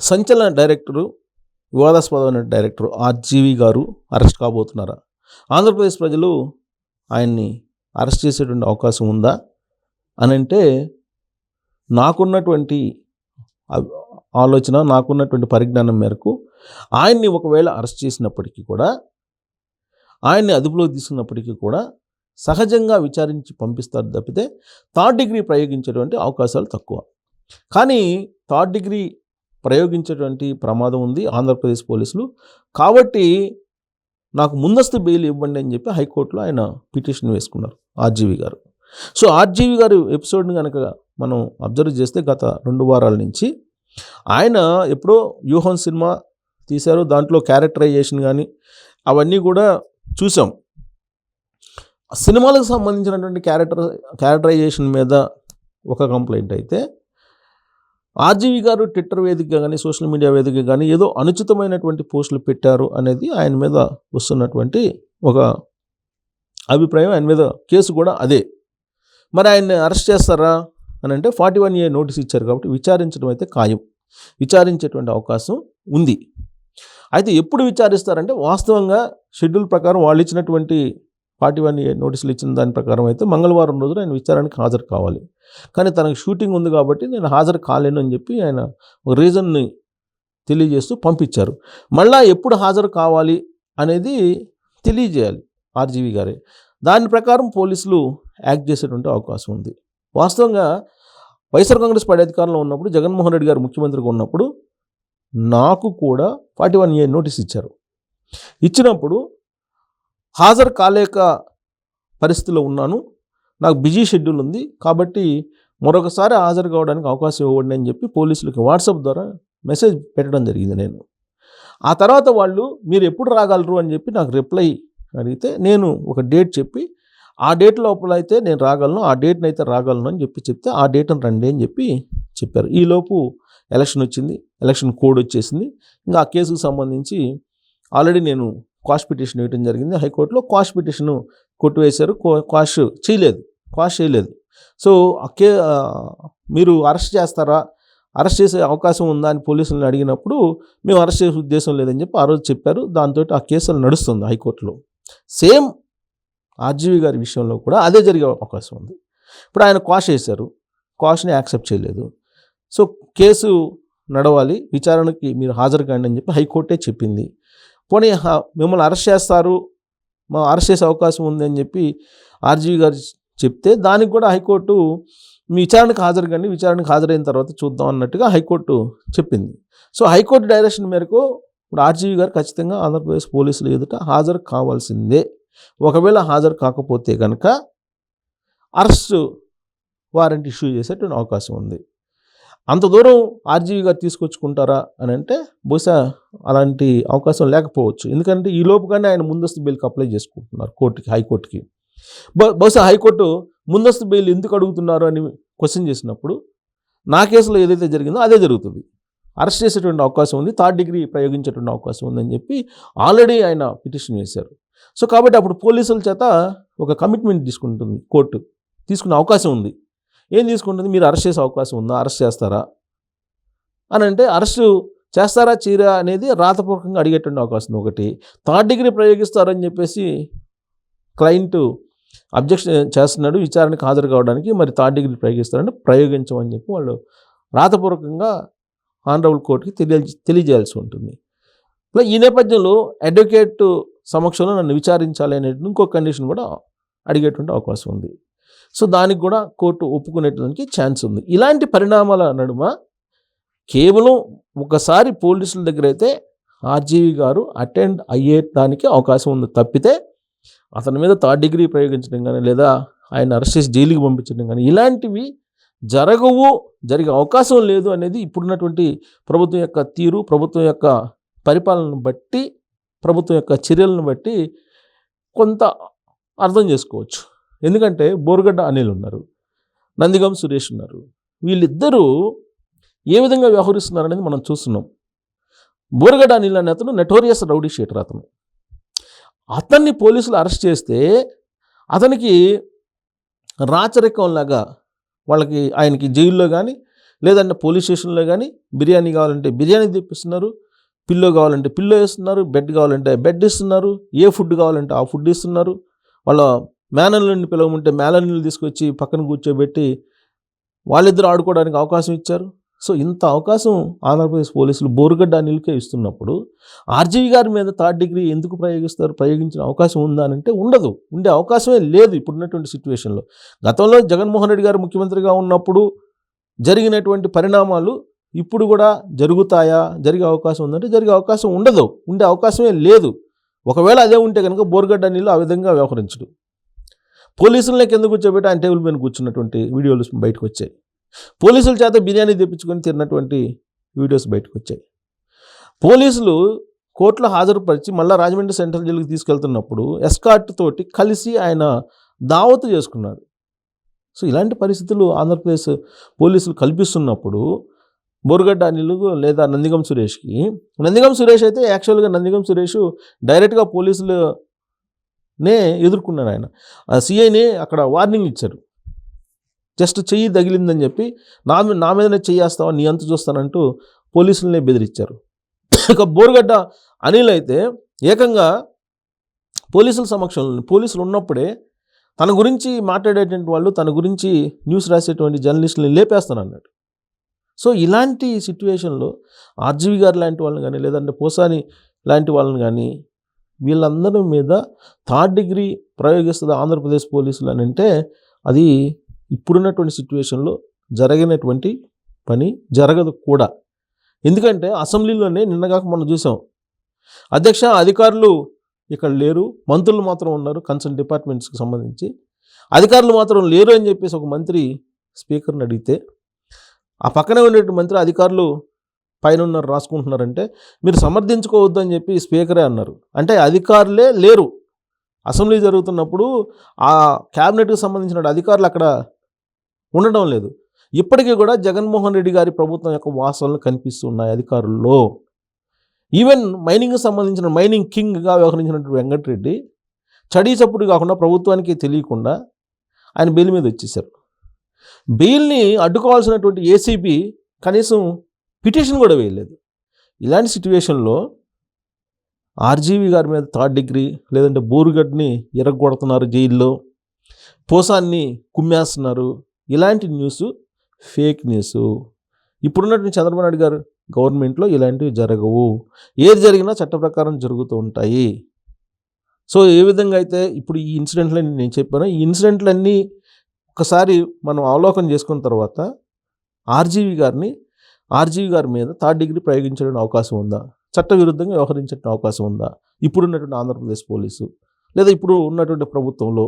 సంచలన డైరెక్టరు వివాదాస్పదమైన director RGV గారు అరెస్ట్ కాబోతున్నారా? ఆంధ్రప్రదేశ్ ప్రజలు ఆయన్ని అరెస్ట్ చేసేటువంటి అవకాశం ఉందా? అని అంటే నాకున్నటువంటి ఆలోచన నాకున్నటువంటి పరిజ్ఞానం మేరకు ఆయన్ని ఒకవేళ అరెస్ట్ చేసినప్పటికీ కూడా ఆయన్ని అదుపులోకి తీసుకున్నప్పటికీ కూడా సహజంగా విచారించి పంపిస్తారు తప్పితే థర్డ్ డిగ్రీ ప్రయోగించేటువంటి అవకాశాలు తక్కువ. కానీ థర్డ్ డిగ్రీ ప్రయోగించేటువంటి ప్రమాదం ఉంది ఆంధ్రప్రదేశ్ పోలీసులు. కాబట్టి నాకు ముందస్తు బెయిల్ ఇవ్వండి అని చెప్పి హైకోర్టులో ఆయన పిటిషన్ వేసుకున్నారు ఆర్జీవి గారు. సో ఆర్జీవి గారు ఎపిసోడ్ని కనుక మనం అబ్జర్వ్ చేస్తే గత రెండు వారాల నుంచి ఆయన ఎప్పుడో వ్యూహం సినిమా తీశారు దాంట్లో క్యారెక్టరైజేషన్ కానీ అవన్నీ కూడా చూసాం. సినిమాలకు సంబంధించినటువంటి క్యారెక్టర్ క్యారెక్టరైజేషన్ మీద ఒక కంప్లైంట్ అయితే ఆర్జీవి గారు ట్విట్టర్ వేదికగా కానీ సోషల్ మీడియా వేదిక కానీ ఏదో అనుచితమైనటువంటి పోస్టులు పెట్టారు అనేది ఆయన మీద వస్తున్నటువంటి ఒక అభిప్రాయం. ఆయన మీద కేసు కూడా అదే. మరి ఆయన్ని అరెస్ట్ చేస్తారా అని అంటే ఫార్టీ వన్ ఏ నోటీస్ ఇచ్చారు కాబట్టి విచారించడం అయితే ఖాయం. విచారించేటువంటి అవకాశం ఉంది. అయితే ఎప్పుడు విచారిస్తారంటే వాస్తవంగా షెడ్యూల్ ప్రకారం వాళ్ళు ఇచ్చినటువంటి ఫార్టీ వన్ నోటీసులు ఇచ్చిన దాని ప్రకారం అయితే మంగళవారం రోజున ఆయన విచారానికి హాజరు కావాలి. కానీ తనకు షూటింగ్ ఉంది కాబట్టి నేను హాజరు కాలేను అని చెప్పి ఆయన ఒక రీజన్ని తెలియజేస్తూ పంపించారు. మళ్ళా ఎప్పుడు హాజరు కావాలి అనేది తెలియజేయాలి ఆర్జీవి గారే. దాని ప్రకారం పోలీసులు యాక్ట్ చేసేటువంటి అవకాశం ఉంది. వాస్తవంగా వైఎస్ఆర్ కాంగ్రెస్ పార్టీ అధికారంలో ఉన్నప్పుడు జగన్మోహన్ రెడ్డి గారు ముఖ్యమంత్రిగా ఉన్నప్పుడు నాకు కూడా ఫార్టీ వన్ ఏ నోటీస్ ఇచ్చారు. ఇచ్చినప్పుడు హాజరు కాలేక పరిస్థితిలో ఉన్నాను. నాకు బిజీ షెడ్యూల్ ఉంది. కాబట్టి మరొకసారి హాజరు కావడానికి అవకాశం ఇవ్వండి అని చెప్పి పోలీసులకి వాట్సాప్ ద్వారా మెసేజ్ పెట్టడం జరిగింది నేను. ఆ తర్వాత వాళ్ళు మీరు ఎప్పుడు రాగలరు? అని చెప్పి నాకు రిప్లై అడిగితే నేను ఒక డేట్ చెప్పి ఆ డేట్ లోపల అయితే నేను రాగలను ఆ డేట్ని అయితే రాగలను అని చెప్పి చెప్తే ఆ డేట్ని రండి అని చెప్పి చెప్పారు. ఈలోపు ఎలక్షన్ వచ్చింది. ఎలక్షన్ కోడ్ వచ్చేసింది. ఇంకా ఆ కేసుకు సంబంధించి ఆల్రెడీ నేను క్వాష్ పిటిషన్ వేయడం జరిగింది. హైకోర్టులో క్వాష్ పిటిషన్ కొట్టివేశారు. క్వాష్ చేయలేదు. క్వాష్ చేయలేదు. సో ఆ కే మీరు అరెస్ట్ చేస్తారా? అరెస్ట్ చేసే అవకాశం ఉందా అని పోలీసులను అడిగినప్పుడు మేము అరెస్ట్ చేసే ఉద్దేశం లేదని చెప్పి ఆ రోజు చెప్పారు. దాంతో ఆ కేసులు నడుస్తుంది హైకోర్టులో. సేమ్ ఆర్జీవి గారి విషయంలో కూడా అదే జరిగే అవకాశం ఉంది. ఇప్పుడు ఆయన క్వాష్ చేశారు. క్వాష్ని యాక్సెప్ట్ చేయలేదు. సో కేసు నడవాలి. విచారణకి మీరు హాజరు కాండి అని చెప్పి హైకోర్టే చెప్పింది. పోనీ మిమ్మల్ని అరెస్ట్ చేస్తారు. మా అరెస్ట్ చేసే అవకాశం ఉంది అని చెప్పి ఆర్జీవి గారు చెప్తే దానికి కూడా హైకోర్టు మీ విచారణకు హాజరు కానీ విచారణకు హాజరైన తర్వాత చూద్దాం అన్నట్టుగా హైకోర్టు చెప్పింది. సో హైకోర్టు డైరెక్షన్ మేరకు ఇప్పుడు ఆర్జీవి గారు ఖచ్చితంగా ఆంధ్రప్రదేశ్ పోలీసులు ఎదుట హాజరు కావాల్సిందే. ఒకవేళ హాజరు కాకపోతే కనుక అరెస్టు వారెంట్ ఇష్యూ చేసేటువంటి అవకాశం ఉంది. అంత దూరం ఆర్జీవి గారు తీసుకొచ్చుకుంటారా అని అంటే బహుశా అలాంటి అవకాశం లేకపోవచ్చు. ఎందుకంటే ఈ లోపుగానే ఆయన ముందస్తు బెయిల్కి అప్లై చేసుకుంటున్నారు కోర్టుకి హైకోర్టుకి. బహుశా హైకోర్టు ముందస్తు బెయిల్ ఎందుకు అడుగుతున్నారు అని క్వశ్చన్ చేసినప్పుడు నా కేసులో ఏదైతే జరిగిందో అదే జరుగుతుంది. అరెస్ట్ చేసేటువంటి అవకాశం ఉంది థర్డ్ డిగ్రీ ప్రయోగించేటువంటి అవకాశం ఉందని చెప్పి ఆల్రెడీ ఆయన పిటిషన్ చేశారు సో కాబట్టి అప్పుడు పోలీసుల చేత ఒక కమిట్మెంట్ తీసుకుంటుంది కోర్టు తీసుకునే అవకాశం ఉంది. ఏం తీసుకుంటుంది? మీరు అరెస్ట్ చేసే అవకాశం ఉందా? అరెస్ట్ చేస్తారా? అని అంటే అరెస్ట్ చేస్తారా? చీరా అనేది రాతపూర్వకంగా అడిగేటువంటి అవకాశం ఒకటి థర్డ్ డిగ్రీ ప్రయోగిస్తారని చెప్పేసి క్లయింట్ అబ్జెక్షన్ చేస్తున్నాడు. విచారణకు హాజరు కావడానికి మరి థర్డ్ డిగ్రీ ప్రయోగిస్తారని ప్రయోగించమని చెప్పి వాళ్ళు రాతపూర్వకంగా ఆనరబుల్ కోర్టుకి తెలియ తెలియజేయాల్సి ఉంటుంది. ఇలా ఈ నేపథ్యంలో అడ్వకేట్ సమక్షంలో నన్ను విచారించాలి అనేటువంటి ఇంకో కండిషన్ కూడా అడిగేటువంటి అవకాశం ఉంది. సో దానికి కూడా కోర్టు ఒప్పుకునేటానికి ఛాన్స్ ఉంది. ఇలాంటి పరిణామాల నడుమ కేవలం ఒకసారి పోలీసుల దగ్గర అయితే ఆర్జీవి గారు అటెండ్ అయ్యేటానికి అవకాశం ఉంది తప్పితే అతని మీద థర్డ్ డిగ్రీ ప్రయోగించడం కానీ లేదా ఆయన అరెస్ట్ చేసి జైలుకి పంపించడం కానీ ఇలాంటివి జరగవు జరిగే అవకాశం లేదు అనేది ఇప్పుడున్నటువంటి ప్రభుత్వం యొక్క తీరు ప్రభుత్వం యొక్క పరిపాలనను బట్టి ప్రభుత్వం యొక్క చర్యలను బట్టి కొంత అర్థం చేసుకోవచ్చు. ఎందుకంటే బోరుగడ్డ అనిల్ ఉన్నారు నందిగం సురేష్ ఉన్నారు. వీళ్ళిద్దరూ ఏ విధంగా వ్యవహరిస్తున్నారు అనేది మనం చూస్తున్నాం. బోరుగడ్డ అనిల్ అనే అతను నెటోరియస్ రౌడీ షీటర్ అతను. అతన్ని పోలీసులు అరెస్ట్ చేస్తే అతనికి రాచరికంలాగా వాళ్ళకి ఆయనకి జైల్లో కానీ లేదంటే పోలీస్ స్టేషన్లో కానీ బిర్యానీ కావాలంటే బిర్యానీ తెప్పిస్తున్నారు పిల్లో కావాలంటే పిల్లో ఇస్తున్నారు బెడ్ కావాలంటే బెడ్ ఇస్తున్నారు ఏ ఫుడ్ కావాలంటే ఆ ఫుడ్ ఇస్తున్నారు వాళ్ళ మేనల్ని పిలవమంటే మేనల్ని తీసుకొచ్చి పక్కన కూర్చోబెట్టి వాళ్ళిద్దరు ఆడుకోవడానికి అవకాశం ఇచ్చారు. సో ఇంత అవకాశం ఆంధ్రప్రదేశ్ పోలీసులు బోరుగడ్డ అనిల్కే ఇస్తున్నప్పుడు ఆర్జీవి గారి మీద థర్డ్ డిగ్రీ ఎందుకు ప్రయోగిస్తారు ప్రయోగించిన అవకాశం ఉందా అంటే ఉండదు. ఉండే అవకాశమే లేదు ఇప్పుడున్నటువంటి సిచ్యువేషన్లో. గతంలో జగన్మోహన్ రెడ్డి గారు ముఖ్యమంత్రిగా ఉన్నప్పుడు జరిగినటువంటి పరిణామాలు ఇప్పుడు కూడా జరుగుతాయా? జరిగే అవకాశం ఉందంటే జరిగే అవకాశం ఉండదు. ఉండే అవకాశమే లేదు. ఒకవేళ అదే ఉంటే కనుక బోరుగడ్డ నీళ్ళు ఆ విధంగా వ్యవహరించడు. పోలీసులనే కింద కూర్చోబెట్టి ఆయన టేబుల్ మీద కూర్చున్నటువంటి వీడియోలు బయటకు వచ్చాయి పోలీసుల చేత బిర్యానీ తెప్పించుకొని తిన్నటువంటి వీడియోస్ బయటకు వచ్చాయి పోలీసులు కోర్టులో హాజరుపరిచి మళ్ళీ రాజమండ్రి సెంట్రల్ జైలుకి తీసుకెళ్తున్నప్పుడు ఎస్కాట్ తోటి కలిసి ఆయన దావతు చేసుకున్నాడు సో ఇలాంటి పరిస్థితులు ఆంధ్రప్రదేశ్ పోలీసులు కల్పిస్తున్నప్పుడు బోరుగడ్డ అనిల్ లేదా నందిగం సురేష్కి నందిగం సురేష్ అయితే యాక్చువల్గా నందిగం సురేష్ డైరెక్ట్గా పోలీసులు నే ఎదుర్కొన్నాడు ఆయన. ఆ సిఐని అక్కడ వార్నింగ్ ఇచ్చారు జస్ట్ చెయ్యి తగిలిందని చెప్పి నా మీద నా మీదనే చెయ్యేస్తావా నీ అంత చూస్తానంటూ పోలీసులనే బెదిరించారు. ఇక బోరుగడ్డ అనిల్ అయితే ఏకంగా పోలీసుల సమక్షంలో పోలీసులు ఉన్నప్పుడే తన గురించి మాట్లాడేటువంటి వాళ్ళు తన గురించి న్యూస్ రాసేటువంటి జర్నలిస్టులని లేపేస్తాను అన్నాడు సో ఇలాంటి సిట్యువేషన్లో ఆర్జీవి గారు లాంటి వాళ్ళని కానీ లేదంటే పోసాని లాంటి వాళ్ళని కానీ వీళ్ళందరి మీద థర్డ్ డిగ్రీ ప్రయోగిస్తుంది ఆంధ్రప్రదేశ్ పోలీసులు అని అంటే అది ఇప్పుడున్నటువంటి సిచ్యువేషన్లో జరిగినటువంటి పని జరగదు కూడా. ఎందుకంటే అసెంబ్లీలోనే నిన్నగాక మనం చూసాం. అధ్యక్ష అధికారులు ఇక్కడ లేరు మంత్రులు మాత్రం ఉన్నారు కన్సర్న్ డిపార్ట్మెంట్స్కి సంబంధించి. అధికారులు మాత్రం లేరు అని చెప్పేసి ఒక మంత్రి స్పీకర్ని అడిగితే ఆ పక్కనే ఉండేటువంటి మంత్రి అధికారులు పైన ఉన్నారు రాసుకుంటున్నారంటే మీరు సమర్థించుకోవద్దు అని చెప్పి స్పీకరే అన్నారు. అంటే అధికారులే లేరు. అసెంబ్లీ జరుగుతున్నప్పుడు ఆ క్యాబినెట్కి సంబంధించిన అధికారులు అక్కడ ఉండడం లేదు. ఇప్పటికీ కూడా జగన్మోహన్ రెడ్డి గారి ప్రభుత్వం యొక్క వాసనలు కనిపిస్తున్నాయి అధికారుల్లో. ఈవెన్ మైనింగ్కి సంబంధించిన మైనింగ్ కింగ్గా వ్యవహరించినటువంటి వెంకటరెడ్డి చడీ చప్పుడు కాకుండా ప్రభుత్వానికి తెలియకుండా ఆయన బెయిల్ మీద వచ్చేసారు. బెయిల్ని అడ్డుకోవాల్సినటువంటి ఏసీబీ కనీసం పిటిషన్ కూడా వేయలేదు. ఇలాంటి సిచ్యువేషన్లో ఆర్జీవి గారి మీద థర్డ్ డిగ్రీ లేదంటే బోరుగడ్ని ఎరగొడుతున్నారు జైల్లో పోసాన్ని కుమ్మేస్తున్నారు. ఇలాంటి న్యూస్ ఫేక్ న్యూస్. ఇప్పుడున్నటువంటి చంద్రబాబు నాయుడు గారు గవర్నమెంట్లో ఇలాంటివి జరగవు. ఏది జరిగినా చట్ట ప్రకారం జరుగుతూ ఉంటాయి. సో ఏ విధంగా అయితే ఇప్పుడు ఈ ఇన్సిడెంట్లన్నీ నేను చెప్పాను ఈ ఇన్సిడెంట్లన్నీ ఒకసారి మనం అవలోకనం చేసుకున్న తర్వాత ఆర్జీవి గారిని ఆర్జీవి గారి మీద థర్డ్ డిగ్రీ ప్రయోగించడానికి అవకాశం ఉందా? చట్టవిరుద్ధంగా వ్యవహరించే అవకాశం ఉందా? ఇప్పుడున్నటువంటి ఆంధ్రప్రదేశ్ పోలీసు లేదా ఇప్పుడు ఉన్నటువంటి ప్రభుత్వంలో